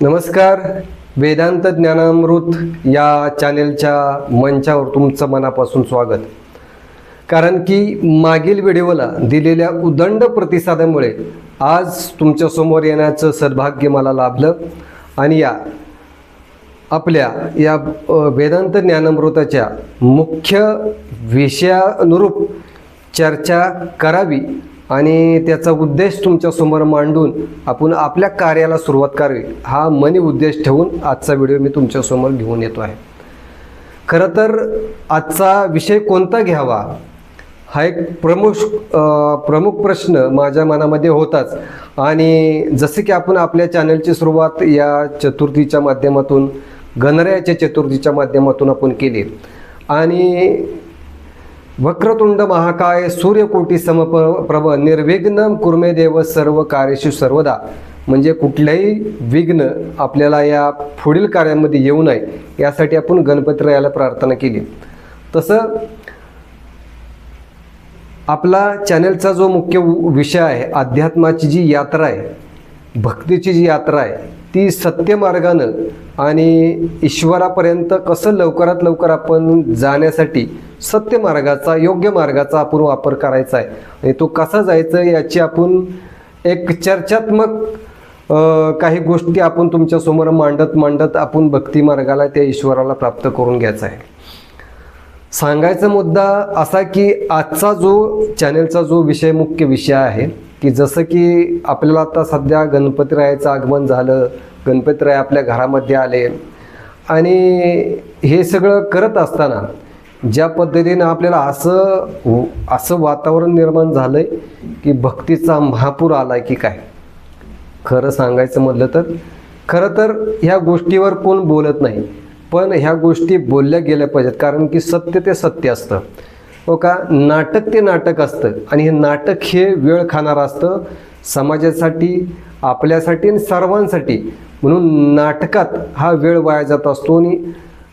नमस्कार. वेदांत ज्ञानामृत या चॅनेलच्या मंचावर तुमचं मनापासून स्वागत. कारण की मागील व्हिडिओला दिलेल्या उदंड प्रतिसादामुळे आज तुमच्यासमोर येण्याचं सद्भाग्य मला लाभलं आणि या आपल्या या वेदांत ज्ञानामृताच्या मुख्य विषयानुरूप चर्चा करावी आणि त्याचा उद्देश तुमच्यासमोर मांडून आपण आपल्या कार्याला सुरुवात करावी हा मनी उद्देश ठेवून आजचा व्हिडिओ मी तुमच्यासमोर घेऊन येतो आहे. खरं तर आजचा विषय कोणता घ्यावा? हा एक प्रमुख प्रमुख प्रश्न माझ्या मनामध्ये होताच. आणि जसे की आपण आपल्या चॅनलची सुरुवात या चतुर्थीच्या माध्यमातून गणरायाच्या चतुर्थीच्या माध्यमातून आपण केली. आणि वक्रतुंड महाकाय सूर्यकोटी समप प्रभ निर्विघ्न कुर्मे देव सर्व कार्यशु सर्वदा. म्हणजे कुठल्याही विघ्न आपल्याला या पुढील कार्यामध्ये येऊ नये यासाठी आपण गणपतीरायाला प्रार्थना केली. तसं आपला चॅनलचा जो मुख्य उ- विषय आहे अध्यात्माची जी यात्रा आहे भक्तीची जी यात्रा आहे ती सत्यमार्गानं आणि ईश्वरापर्यंत कसं लवकरात लवकर आपण जाण्यासाठी सत्य मार्गाचा योग्य मार्गाचा आपण वापर करायचा आहे. आणि तो कसा जायचा याची आपण एक चर्चात्मक काही गोष्टी आपण तुमच्यासमोर मांडत मांडत आपण भक्ती मार्गाला त्या ईश्वराला प्राप्त करून घ्यायचा आहे. सांगायचा मुद्दा असा की आजचा जो चॅनलचा जो विषय मुख्य विषय आहे की जसं की आपल्याला आता सध्या गणपतीरायाचं आगमन झालं गणपतीराय आपल्या घरामध्ये आले. आणि हे सगळं करत असताना ज्या पद्धतीनं आपल्याला असं असं वातावरण निर्माण झालं आहे की भक्तीचा महापूर आला की काय? खरं सांगायचं म्हटलं तर खरं तर ह्या गोष्टीवर कोण बोलत नाही पण ह्या गोष्टी बोलल्या गेल्या पाहिजेत. कारण की सत्य ते सत्य असतं. हो का? नाटक ते नाटक असतं. आणि हे नाटक हे वेळ खाणारं असतं समाजासाठी आपल्यासाठी आणि सर्वांसाठी. म्हणून नाटकात हा वेळ वाया जात असतो आणि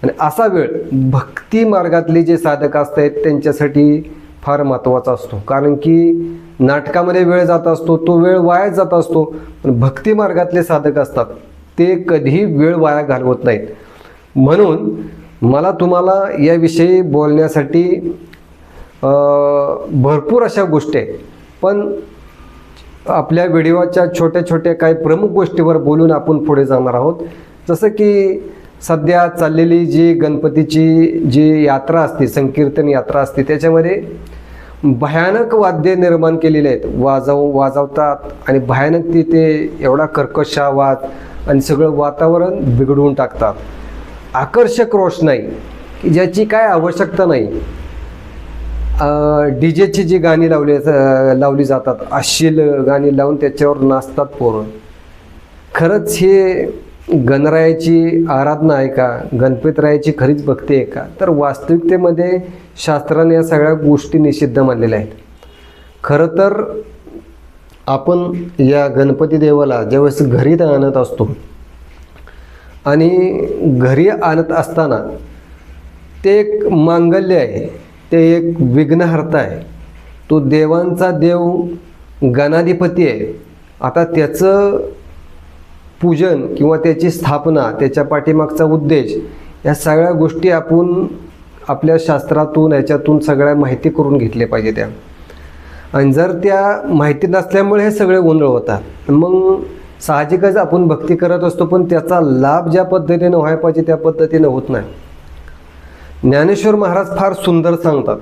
आणि असा वेळ भक्ती मार्गातले जे साधक असतात त्यांच्यासाठी फार महत्त्वाचा असतो. कारण की नाटकामध्ये वेळ जात असतो तो वेळ वाया जात असतो. पण भक्ती मार्गातले साधक असतात ते कधीही वेळ वाया घालवत नाहीत. म्हणून मला तुम्हाला याविषयी बोलण्यासाठी भरपूर अशा गोष्टी आहेत. पण आपल्या व्हिडिओच्या छोट्या छोट्या काही प्रमुख गोष्टीवर बोलून आपण पुढे जाणार आहोत. जसं की सध्या चाललेली जी गणपतीची जी यात्रा असते संकीर्तन यात्रा असते त्याच्यामध्ये भयानक वाद्य निर्माण केलेले आहेत. वाजव वाजवतात आणि भयानक ती ते एवढा कर्कश आवाज आणि सगळं वातावरण बिघडवून टाकतात. आकर्षक रोषणाई की ज्याची काय आवश्यकता नाही. डी जेची जी गाणी लावली लावली जातात अश्लील गाणी लावून त्याच्यावर नाचतात पोरं. खरंच हे गणरायाची आराधना आहे का? गणपतरायाची खरीच भक्ती आहे का? तर वास्तविकतेमध्ये शास्त्राने या सगळ्या गोष्टी निषिद्ध मानलेल्या आहेत. खरं तर आपण या गणपती देवाला ज्यावेळेस घरी आणत असतो आणि घरी आणत असताना ते एक मांगल्य आहे. ते एक विघ्नहर्ता आहे. तो देवांचा देव गणाधिपती आहे. आता त्याचं पूजन किंवा त्याची स्थापना त्याच्या पाठीमागचा उद्देश या सगळ्या गोष्टी आपण आपल्या शास्त्रातून याच्यातून सगळ्या माहिती करून घेतल्या पाहिजे त्या आणि जर त्या माहिती नसल्यामुळे हे सगळे गोंधळ होतात. मग साहजिकच आपण भक्ती करत असतो पण त्याचा लाभ ज्या पद्धतीनं व्हायला पाहिजे त्या पद्धतीनं होत नाही. ज्ञानेश्वर महाराज फार सुंदर सांगतात.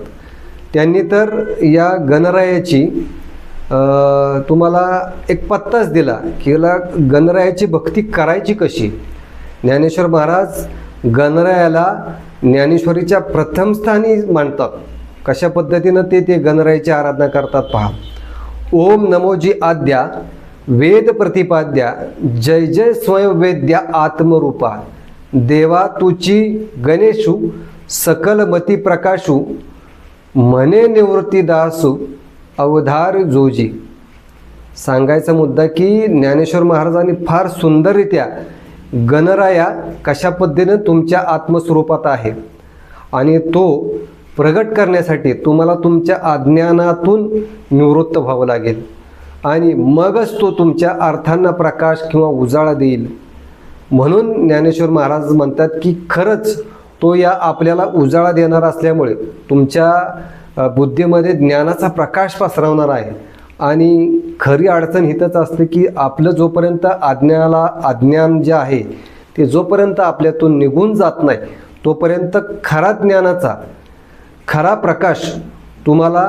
त्यांनी तर या गणरायाची तुम्हाला एक पत्ताच दिला की याला गणरायाची भक्ती करायची कशी? ज्ञानेश्वर महाराज गणरायाला ज्ञानेश्वरीच्या प्रथम स्थानी मांडतात. कशा पद्धतीनं ते ते गणरायाची आराधना करतात पहा. ओम नमोजी आद्या वेद प्रतिपाद्या जय जय स्वयंवेद्या आत्मरूपा. देवा तुची गणेशू सकल मती प्रकाशू म्हणे निवृत्तीदासू अवधार जोजी. सांगायचा मुद्दा की ज्ञानेश्वर महाराजांनी फार सुंदररित्या गणराया कशा पद्धतीनं तुमच्या आत्मस्वरूपात आहे? आणि तो प्रगट करण्यासाठी तुम्हाला तुमच्या अज्ञानातून निवृत्त व्हावं लागेल. आणि मगच तो तुमच्या अर्थांना प्रकाश किंवा उजाळा देईल. म्हणून ज्ञानेश्वर महाराज म्हणतात की खरंच तो या आपल्याला उजाळा देणार असल्यामुळे तुमच्या बुद्धीमध्ये ज्ञानाचा प्रकाश पसरवणार आहे. आणि खरी अडचण हिथंच असते की आपलं जोपर्यंत आज्ञाला अज्ञान जे आहे ते जोपर्यंत आपल्यातून निघून जात नाही तोपर्यंत खरा ज्ञानाचा खरा प्रकाश तुम्हाला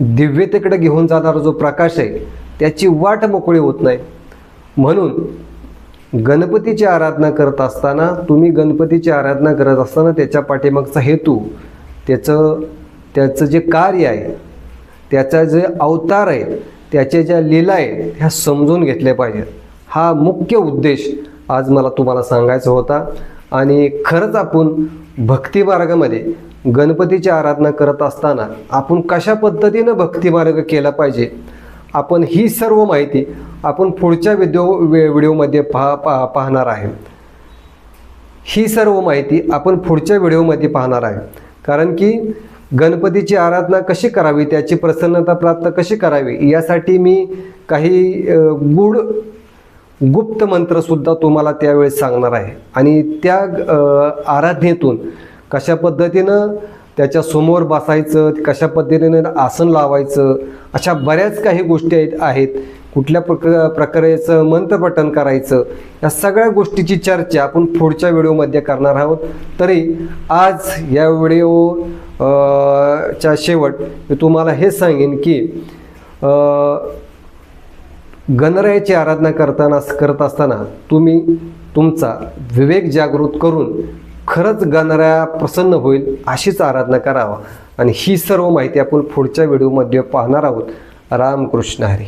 दिव्यतेकडे घेऊन जाणारा जो प्रकाश आहे त्याची वाट मोकळी होत नाही. म्हणून गणपतीची आराधना करत असताना तुम्ही गणपतीची आराधना करत असताना त्याच्या पाठीमागचा हेतू त्याचं त्याचं जे कार्य आहे त्याचा जे अवतार आहे त्याच्या ज्या लीला आहेत ह्या समजून घेतल्या पाहिजेत. हा मुख्य उद्देश आज मला तुम्हाला सांगायचा होता. आणि खरंच आपण भक्तिमार्गामध्ये गणपतीची आराधना करत असताना आपण कशा पद्धतीनं भक्तिमार्ग केला पाहिजे आपण ही सर्व माहिती आपण पुढच्या व्हिडिओ वे- व्हिडिओमध्ये पहा पा पाहणार आहे. ही सर्व माहिती आपण पुढच्या व्हिडिओमध्ये पाहणार आहे. कारण की गणपतीची आराधना कशी करावी त्याची प्रसन्नता प्राप्त कशी करावी यासाठी मी काही गूढ गुप्त मंत्रसुद्धा तुम्हाला त्यावेळेस सांगणार आहे. आणि त्या आराधनेतून कशा पद्धतीनं त्याच्यासमोर बसायचं कशा पद्धतीने आसन लावायचं अशा बऱ्याच काही गोष्टी आहेत आहेत. कुठल्या प्रक प्रकारेचं मंत्रपठण करायचं या सगळ्या गोष्टीची चर्चा आपण पुढच्या व्हिडिओमध्ये करणार आहोत. तरी आज या व्हिडिओ च्या शेवट मी तुम्हाला हे सांगेन की गणरायाची आराधना करताना करत असताना तुम्ही तुमचा विवेक जागृत करून खरंच गाणाऱ्या प्रसन्न होईल अशीच आराधना करावा. आणि ही सर्व माहिती आपण पुढच्या व्हिडिओमध्ये पाहणार आहोत. रामकृष्ण हरी.